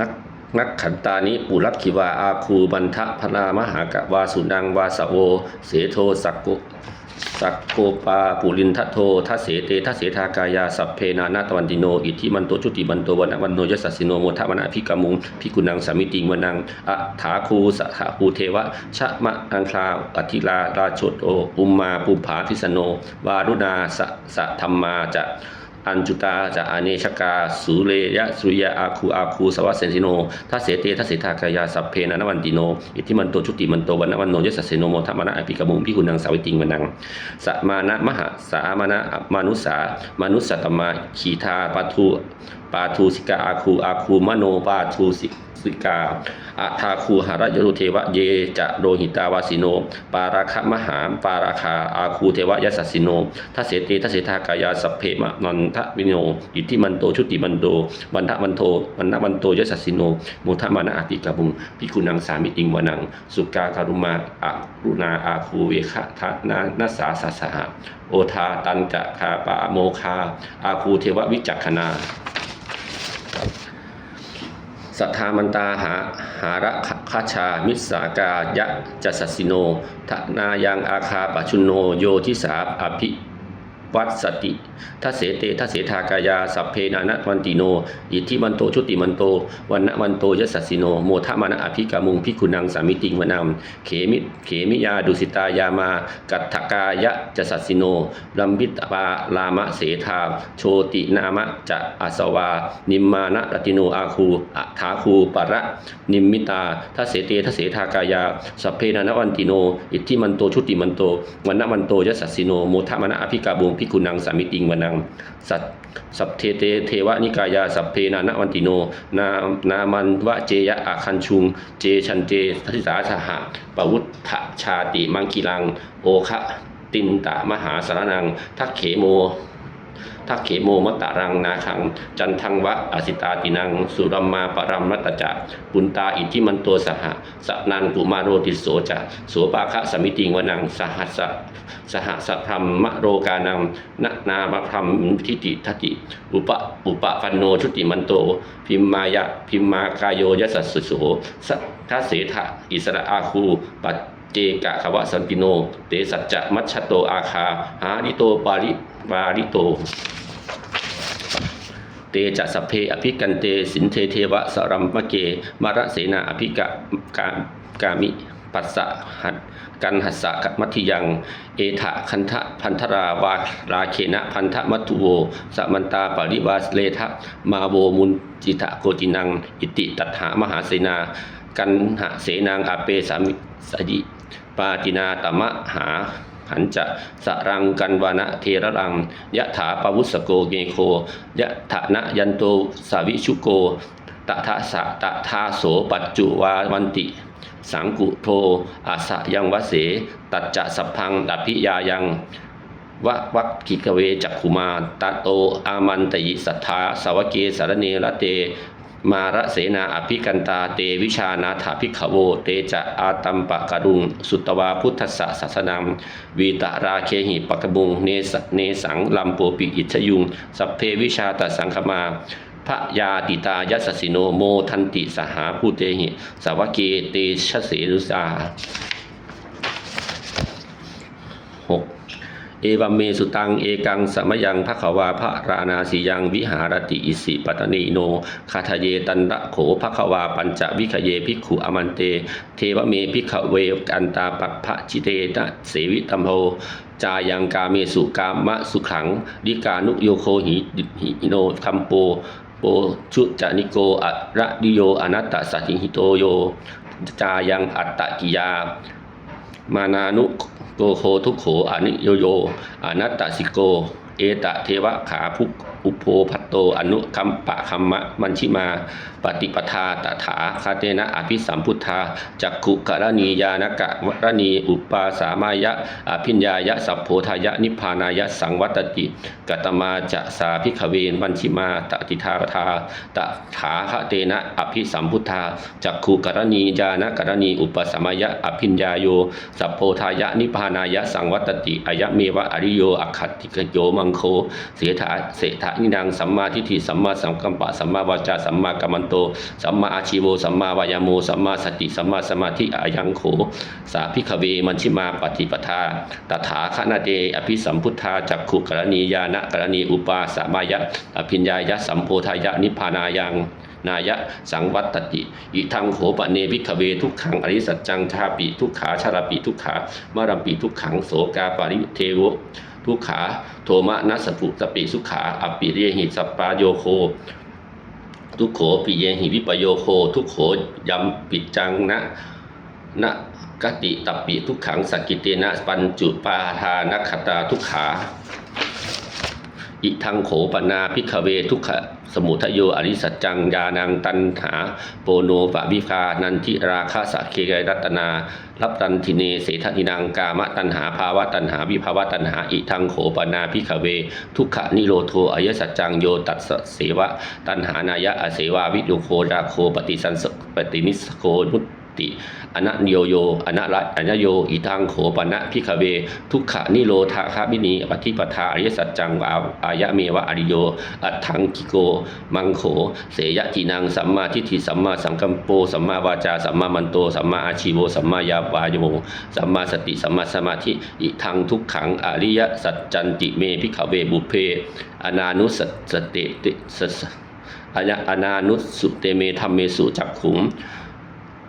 นักนักขันตานิปุรักขิวาอาคูบันทะพนามหากะวาสุนังวาสโวเสโทสักโกสักโกปาปุรินทะโททัเสเตทัเสทากายาสัพเพนานาตวันติโน อิทธิมันโตชุติมันโตวันวันโนยสสสิโนโมทะมนาภิกามุงพิกุนังสามิติงวนังอะถาคูสหภูเทวะชะมะอังคลาอธิลาราชโชโตอุมมาปุมผาพิสโน วารุณาสะสะธรรมาจะ อันจุตาจะอเนชกาสุเรยะสุยะอาคูอาคูสวัสเซนิโนทัสเสเตทัสเสทากายาสัพเพนานวันติโน อิทธิมันโตชุติมันโตวันนวันโนยสสเสโนโมทัมมนะอภิกมุงพิหุนังสาวิติงวนังสมานะมหาสามานะมานุสามนุสสตตมาขีทาปทุปาทูสิกาอาคูอาคูมโนปาทูสิ สิกาอาทาคูหารยรุเทวะเยจะโรหิตาวาสิโน ปาราคะมหาปาราคาอาคูเทวะยสสสิโนทัสเสตทัสเสทากายาสัพเพมะนันทวิโนอิทธิมันโตชุติมันโตวันทะมันโทวันทะมันโตยสสสิโนมุทมานะอภิกบุงพิกุนังสามิติงวนัง สุกาการุมาอะรุณาอาคูเวคะทะนานัสสาสสหโอทาตันจะคาปะโมคาอาคูเทววิจักขณา สัทธามันตาหาหาระคาชา มิสากายะจัสสสิโนทนายังอาคาปชุนโนโยทิสาอภิ วัตสติทัสเสเตทัสเสทากายา สัพเพนานะวันติโน อิทธิมันโตชุติมันโตวันนะวันโตยสสสิโน โมทะมานะอภิกามุงพิกุนังสามิติงวนามเขมิเขมิยาดุสิตายามา กัตถกายะจัสสสิโนลัมบิตปาลามะเสธาโชตินามะจะอาสวา นิมมานะรติโนอาคูอัฐาคูปะระ นิมมิตาทัสเสเตทัสเสทากายา สัพเพนานะวันติโน อิทธิมันโตชุติมันโตวันนะวันโตยสสสิโน โมทะมานะอภิกาบุงพิกุณังสามิติงวนังสัตสัพเทเตเทวนิกายาสัพเพนานะวันติโน นานามันวะเจยะอาคันชุง เจชันเจทิสาสหะปวุฒชาติมังคีลัง โอคะตินตามหาสารนัง ทักเขโม ทักเขโมมตตารังนาคัง จันทังวะอสิตาตินัง สุรัมมาปรัมรัตจะปุนตาอิทธิมันโตสหะสนันกุมาโรติโสจะโสปาคะสมิติงวนังสหัสสะสหสพรัมมะโรกานังนนามพรัมทิติทติ อุปอุปปันโนชุติมันโต พิมมายะพิมมากายโยยสัสสุโสสัทเสถะอิสระอาคูปัจเจกะขวะสันติโน เตสัจจะมัชโตอาคา หาริโตปาริ ปาริโต เตจะสพเพอภิกันเต สินเทเทวะสรัมมะเก มรเสนาอภิกะกากามิปัสสะหัดกันหัสสะกัมัทิยัง เอถะคันทะพันธราวาราเคนะพันธมัตุโวสมันตาปริวาสเลทะมาโวมุนจิตะโกจินัง อิติตัตหามหาเสนา กันหะเสนางอาเปสามิสยิปาตินาตมะหา หันจะสรังกันวานะเทระรังยะถาปวุสโกเกโคยะถะนะยันโตสาวิชุโกตถาสะตถาโสปัจจุวาวันติ สังกุโทอาสะยังวะเส ตัจจะสัพพังอภิยายังวะวักกิกเวจักขุมาตะโตอามันตยิสัทธาสาวเกสารเนระเต มาระเสนาอภิกันตาเตวิชานาถาภิกขโว เตจะอาตัมปะกรุง สุตวาพุทธสสะสัสนังวีตราเคหิปะกบุง เนสเนสังลัมโปปิอิชยุง สัพเพวิชาตสังคมาพระยาติตายัสสิโนโมทันติสหาภูเตหิสาวเกเตชเสรุสาหก เอวัมเมสุตัง เอกังสมยังภควาพระรานาสียังวิหารติอิสิปตนีโนคาทะเยตันระโขภควาปัญจวิขเยภิกขุอมันเต เทวเมภิกขเวกันตาปัพพะจิเตนะเสวิตัมโหจายังกาเมสุกามะสุขังดิกานุโยโคหิหิโนคัมโปโปชุจานิโกอะระดิโยอนัตตสัติหิโตโย จายังอัตตกิยา มานานุ โกโคทุกโขอนิโยโยอนัตตสิโก เอตะเทวะขาภุกอุโพพัตโตอนุคัมปะคัมมะมัญชิมา ปฏิปทาตถาคาเตนะอภิสัมพุทธาจักขุกรณียานกะวรณีอุปาสามายะอภิญญายะสัพโพธายะนิพพานายะสังวัตติกตมาจะสาภิขเวนมัญชิมาตติทาทาตถาคเตนะอภิสัมพุทธาจักขุกรณียานกรณีอุปสมายะอภิญญาโยสัพโพธายะนิพพานายะสังวัตติอายะเมวะอริโยอคัตติกโยมังงโคเสถาเสถานินังสัมมาทิฏฐิสัมมาสังกัมปะสัมมาวาจาสัมมากัมมันโตสัมมาอาชีโวสัมมาวายาโมสัมมาสติสัมมาสมาธิอายังโขสาพิขเวมัญชิมาปฏิปทาตถาคณเตอภิสัมพุทธาจักขุกรณียานะกรณีอุปาสมายะอภิญญายะสัมโพธายะนิพพานายังนายะสังวัตติ อิทังโขปะเนพิขเวทุกขังอริสัจจังชาปิทุกขาชาราปิทุกขามารัมปิทุกขังโสกาปาริเทว ทุกขา โทมะนัสสปุสปิสุขาอปิเรหิสัปปาโยโค ทุกโขปิเยหิวิปโยโค ทุกโขยัมปิจังนะนะกติตปิทุกขังสกกิเตนะปัญจุปาทานคตาทุกขา อิทังโขปนาพิกเวทุกข สมุทโยอริสัจจังยานังตันหา โปโนปะวิคานันทิราคาสะเคยรัตนารับตันทิเนเสทนินังกามะตันหาภาวะตันหาวิภาวะตันหาอิทังโขปนาพิขเว ทุกขนิโรโทอายสัจจังโยตัสเสวะ ตันหานายะอเสวาวิโยโคราโคปฏิสันสปฏินิสโคนุต ติอนัโยโยอนัละอนัโยอิทังโขปนะพิขเวทุกขนิโรธาคาบินีปฏิปทาอริยสัจจังวาอายะเมวะอริโย อัตถังกิโก มังโข เสยะทินังสัมมาทิฏฐิสัมมาสังกัมโปสัมมาวาจาสัมมามันโตสัมมาอาชีโวสัมมายาวายโมสัมมาสติสัมมาสมาธิอิทังทุกขังอริยสัจจันติเมพิขเวบุเพ อนานุสสเตติสสอายะอนานุสุเตเมธรรมเมสุจักขุง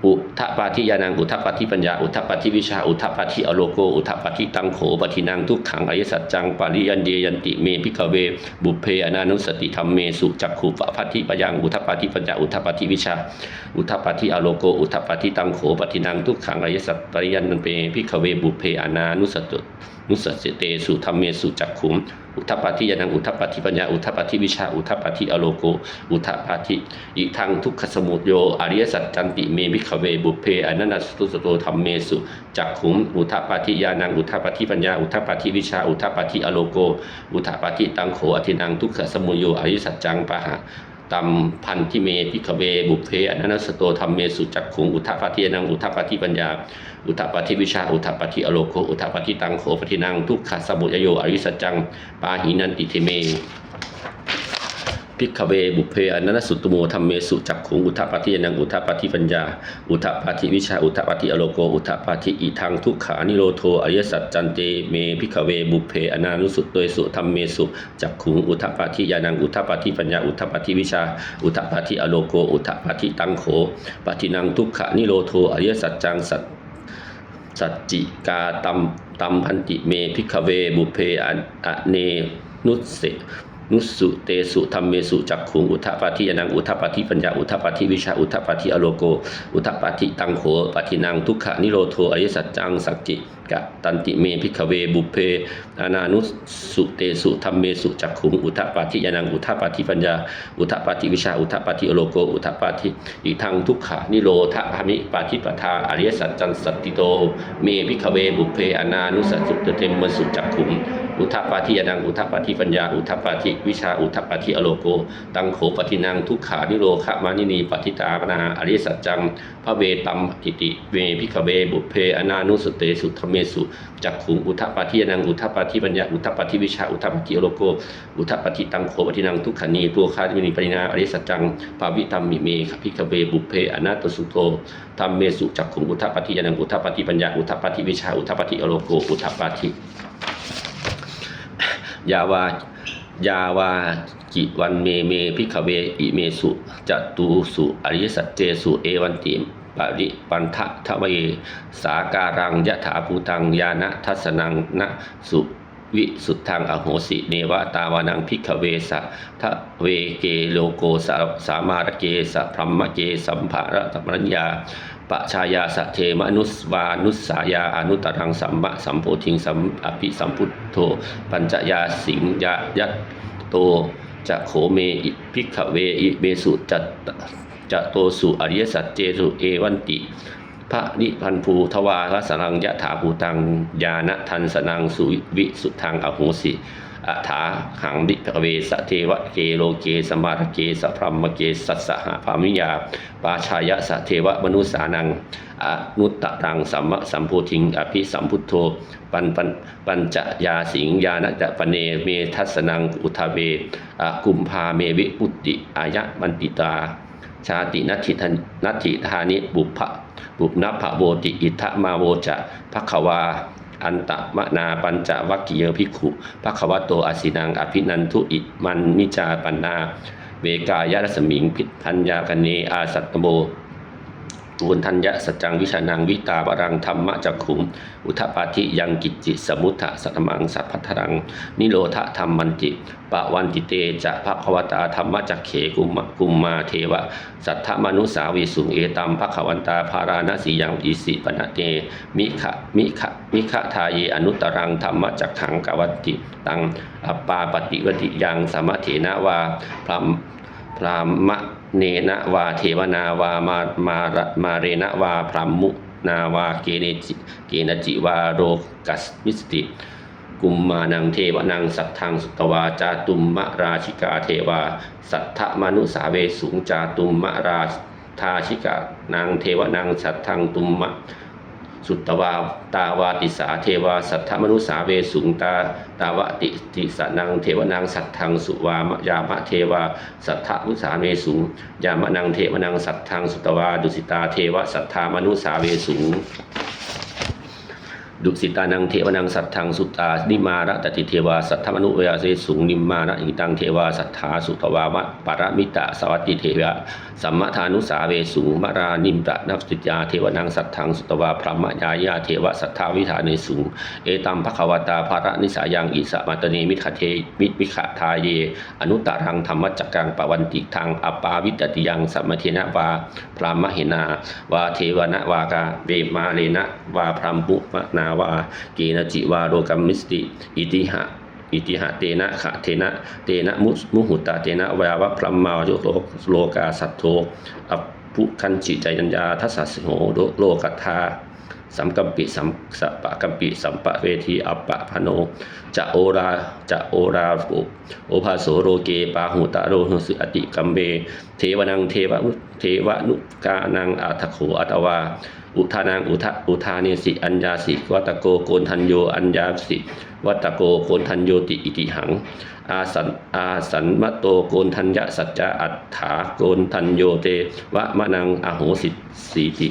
อุทปาทิยานังอุทปาทิปัญญาอุทปาทิวิชาอุทปาทิอโลโกอุทปาทิตังโขปทินังทุกขังอริยสัจจังปริยันเดยันติเมพิกเว บุพเพอนานุสติธรรมเมสุจักขุปพัทิปยังอุทปาทิปัญญาอุทปาทิวิชา อุทปาทิอโลโกอุทปาทิตังโขปทินังทุกขังอริยสัจปริยันเปพิกเวบุพเพอนานุสตุนุสสเตสุธรรมเมสุจักขุม อุทปาทิยานังอุทปาทิปัญญาอุทปาทิวิชาอุทปาทิอโลโกอุทปาทิอิทังทุกขสมุทโยอริยสัจจันติเมวิขเวบุพเพอนันตสตุสโตธรรมเมสุจักขุมอุทปาทิยานังอุทปาทิปัญญาอุทปาทิวิชาอุทปาทิอโลโกอุทปาทิตังโขอธินังทุกขสมุโยอริยสัจจังปะหะ ตัมพันธิเมพิกเว บุพเพอนันสโตธรรมเมสุจักขุงอุทปาทิยนังอุทปาทิปัญญา อุทปาทิวิชา อุทปาทิอโลโคอุทปาทิตังโขปทินังทุกขสมุทโยอริสจัง ปาหินันติเทเม พิกเวบุเพอนันสุตโมธรรมเมสุจักขุงอุทปาทิยานังอุทปาทิปัญญา อุทปาทิวิชาอุทปาทิอโลโกอุทปาทิอิทังทุกขานิโรโทอริยสัจจันเตเมพิกเวบุเพอนานุสุตโตยสุธรรมเมสุจักขุงอุทปาทิยานังอุทปาทิปัญญาอุทปาทิวิชา อุทปาทิอโลโกอุทปาทิตังโขปทินังทุกขานิโรโทอริยสัจจังสัจสัจจิกาตัมตัมพันติเมพิกเวบุเพออเนนุสเส นุสสุเตสุธรรมเมสุจักขุงอุทปาทิยานังอุทปาทิปัญญาอุทปาทิวิชาอุทปาทิอโลโก อุทปาทิตังโขปทินังทุกขนิโรโทอริสัจจังสักจิ กะตันติเมพิกเวบุเพอานานุสุเตสุธรรมเมสุจักขุงอุทปาทิยานังอุทปาทิปัญญา อุทปาทิวิชาอุทปาทิโลโกอุทปาทิอิทังทุกขานิโรธามิปาทิปทาอริยสัจจังสัตติโตเมพิขเวบุเพอานานุสสุตเตมสุจักขุงอุทปาทิยานังอุทปาทิปัญญาอุทปาทิวิชาอุทปาทิอโลโก ตังโขปทินังทุกขานิโรขมานินีปฏิตานาอริยสัจจังพระเวตัมติติเมพิขเวบุเพอนานุสเตสุธรรมมสุจักขุงอุทปาทิยนังอุทปาทิปัญญาอุทปาทิวิชาอุทปาทิอโลโกอุทปาทิตังโขปทินังทุกขานีตัวคามินีปรินาอริยสัจจังภาวิตัมมิเมขพิขเวบุเพอนาตสุโตธรรมเมสุจักขุงอุทปาทิยนังอุทปาทิปัญญาอุทปาทิวิชาอุทปาทิอโลโกอุทปาทิยาวายาวาจิวันเมเมพิขเวอิเมสุจตุสุอริยสัจเจสุเอวันติ ปริปันทะทะเว สาการังยะถาภูตังยานะทัสนังนะสุวิสุทธังอโหสิเนวตาวานังพิขเวสะทะเวเกโลโกสาสามารเกสะพรหมเกสัมภาระตมรัญญาปะชายาสะเทมนุสวานุสสายาอนุตรังสัมมะสัมโพธิงสัมอภิสัมพุทโธปัญจยาสิงยายัตโต จะโขเมอิพิกขเวอิเมสุจัตจะโตสุอริยสัจเจสุเอวันติพระนิพันธ์ภูทวารสนังยะถาภูตังญาณทันสนังสุวิสุทังอโหสิ อัฏฐาหังดิภเวสเทวะเกโลเกสมารเกสพรหมเกสัสสหภามิยาปาชายะสะเทวะมนุสานังอนุตตะรังสัมมะสัมโพธิงอภิสัมพุทโธปันปันปัญจยาสิงยานะจะปเนเมทัสนังอุทาเวอะกุมภาเมวิปุตติอายะมันติตาชาตินัตถิทนัตถิธานิบุพะบุพนัพพะโบติอิทะมาโวจะภควา อันตะมะนาปัญจวัคคียภิกขุภควโตอสินังอภินันทุอิมันมิจาปันนา เวกายรัสมิงพิทัญญาคเนอาสัตตโม ตุนทัญญะสัจจังวิชานังวิตาบรังธรรมะจักขุม อุทปาทิยังกิจจิสมุทธะสัตมังสัพพัทรัง นิโรธธรรมมันจิปะวันติเตจะภควตาธรรมจักเขกุมมะกุมมาเทวะ สัทธมนุสาวิสุงเอตัมภควันตาภาราณสียังอิสิปนะเตมิขะมิขะมิขะทาเยอนุตรังธรรมจักขังกวัตติตังอปปาปฏิวติยังสมะเถนะวาพรหม พรามะเนนะวาเทวนาวามามารมาเรนะวาพรหมุนาวาเกเนจิเกนจิวาโรกัสมิสติกุมมานังเทวนังสัทธังสุตวาจาตุมมะราชิกาเทวา สัทธมนุสาเวสุงจาตุมมะราทาชิกานางเทวนังสัทธังตุมมะ สุตวาตาวาติสาเทวาสัทธมนุสาเวสุงตาตาวติติสนังเทวนังสัทธังสุวามยามะเทวาสัทธมุสาเวสุงยามะนังเทวนังสัทธังสุตวาดุสิตาเทวสัทธามนุสาเวสุง ดุสิตานังเทวนังสัทธังสุตานิมาระตติเทวาสัทธมนุเวยาเสสุงนิมมาระอิตังเทวาสัทธาสุตวามะปรมิตะสวัตติเทวะสัมมทานุสาเวสุงมรานิมตะนักสติยาเทวนังสัทธังสุตวาพรหมยายาเทวสัทธาวิธาเนสุงเอตัมภควตาภารนิสายังอิสมัตเนมิขเทมิมิขทาเย อนุตตรังธรรมจักกังปวันติทางอปาวิตติยังสัมมเทนะวาพรหมเหนาวาเทวนะวากาเวมาเลนะวาพรหมุมนาวาเกณจิวาโรกัมมิสติ อิติหะอิติหะเตนะขะเทนะเตนะมุสมุหุตาเตนะวาวะพรัมมาโยโลโลกาสัตโธอภุคันจิใจยัญญาทัสสะโหโลกัตถา สัมกัมปิสัมสปะกัมปิสัมปะเวทีอัปปะพโนจะโอราจะโอราโอโอภาโสโรเกปาหุตะโรหสุอติกัมเบ เทวนังเทวะเทวนุกานังอัตโขอัตวา อุทานังอุทะอุทาเนสิอัญญาสิวัตโกโกนทันโยอัญญาสิวัตโกโกนทันโยติอิติหัง อาสันอาสันมะโตโกนทัญญะสัจจะอัฏฐาโกนทันโยเตวะมะนังอโหสิสีติ